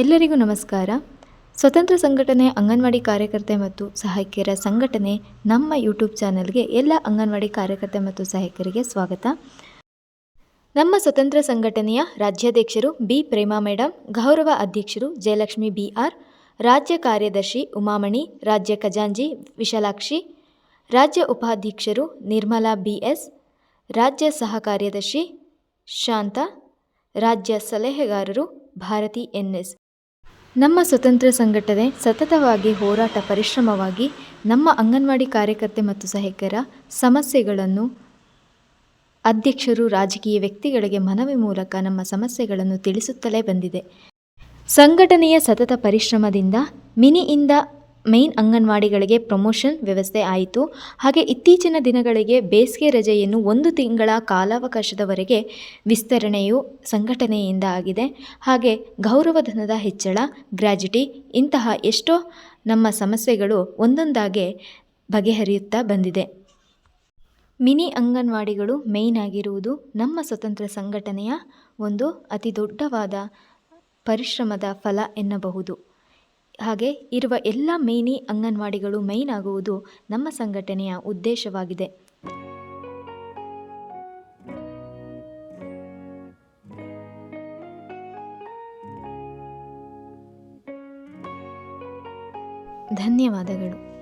ಎಲ್ಲರಿಗೂ ನಮಸ್ಕಾರ. ಸ್ವತಂತ್ರ ಸಂಘಟನೆ, ಅಂಗನವಾಡಿ ಕಾರ್ಯಕರ್ತೆ ಮತ್ತು ಸಹಾಯಕಿಯರ ಸಂಘಟನೆ ನಮ್ಮ ಯೂಟ್ಯೂಬ್ ಚಾನಲ್ಗೆ ಎಲ್ಲ ಅಂಗನವಾಡಿ ಕಾರ್ಯಕರ್ತೆ ಮತ್ತು ಸಹಾಯಕರಿಗೆ ಸ್ವಾಗತ. ನಮ್ಮ ಸ್ವತಂತ್ರ ಸಂಘಟನೆಯ ರಾಜ್ಯಾಧ್ಯಕ್ಷರು ಬಿ ಪ್ರೇಮಾ ಮೇಡಮ್ ಗೌರವ ಅಧ್ಯಕ್ಷರು ಜಯಲಕ್ಷ್ಮಿ ಬಿ ಆರ್ ರಾಜ್ಯ ಕಾರ್ಯದರ್ಶಿ ಉಮಾಮಣಿ, ರಾಜ್ಯ ಖಜಾಂಜಿ ವಿಶಾಲಾಕ್ಷಿ, ರಾಜ್ಯ ಉಪಾಧ್ಯಕ್ಷರು ನಿರ್ಮಲಾ ಬಿ ಎಸ್ ರಾಜ್ಯ ಸಹ ಕಾರ್ಯದರ್ಶಿ ಶಾಂತ, ರಾಜ್ಯ ಸಲಹೆಗಾರರು ಭಾರತಿ ಎನ್ ಎಸ್ ನಮ್ಮ ಸ್ವತಂತ್ರ ಸಂಘಟನೆ ಸತತವಾಗಿ ಹೋರಾಟ ಪರಿಶ್ರಮವಾಗಿ ನಮ್ಮ ಅಂಗನವಾಡಿ ಕಾರ್ಯಕರ್ತೆ ಮತ್ತು ಸಹಾಯಕರ ಸಮಸ್ಯೆಗಳನ್ನು ಅಧ್ಯಕ್ಷರು ರಾಜಕೀಯ ವ್ಯಕ್ತಿಗಳಿಗೆ ಮನವಿ ಮೂಲಕ ನಮ್ಮ ಸಮಸ್ಯೆಗಳನ್ನು ತಿಳಿಸುತ್ತಲೇ ಬಂದಿದೆ. ಸಂಘಟನೆಯ ಸತತ ಪರಿಶ್ರಮದಿಂದ ಮಿನಿಯಿಂದ ಮೇನ್ ಅಂಗನವಾಡಿಗಳಿಗೆ ಪ್ರಮೋಷನ್ ವ್ಯವಸ್ಥೆ ಆಯಿತು. ಹಾಗೆ ಇತ್ತೀಚಿನ ದಿನಗಳಿಗೆ ಬೇಸಿಗೆ ರಜೆಯನ್ನು ಒಂದು ತಿಂಗಳ ಕಾಲಾವಕಾಶದವರೆಗೆ ವಿಸ್ತರಣೆಯು ಸಂಘಟನೆಯಿಂದ ಆಗಿದೆ. ಹಾಗೆ ಗೌರವಧನದ ಹೆಚ್ಚಳ ಗ್ರ್ಯಾಜುಟಿ ಇಂತಹ ಎಷ್ಟೋ ನಮ್ಮ ಸಮಸ್ಯೆಗಳು ಒಂದೊಂದಾಗೆ ಬಗೆಹರಿಯುತ್ತಾ ಬಂದಿದೆ. ಮಿನಿ ಅಂಗನವಾಡಿಗಳು ಮೇಯ್ನ್ ಆಗಿರುವುದು ನಮ್ಮ ಸ್ವತಂತ್ರ ಸಂಘಟನೆಯ ಒಂದು ಅತಿ ದೊಡ್ಡವಾದ ಪರಿಶ್ರಮದ ಫಲ ಎನ್ನಬಹುದು. ಹಾಗೆ ಇರುವ ಎಲ್ಲ ಮೇನಿ ಅಂಗನವಾಡಿಗಳು ಮೈನ್ ಆಗುವುದು ನಮ್ಮ ಸಂಘಟನೆಯ ಉದ್ದೇಶವಾಗಿದೆ. ಧನ್ಯವಾದಗಳು.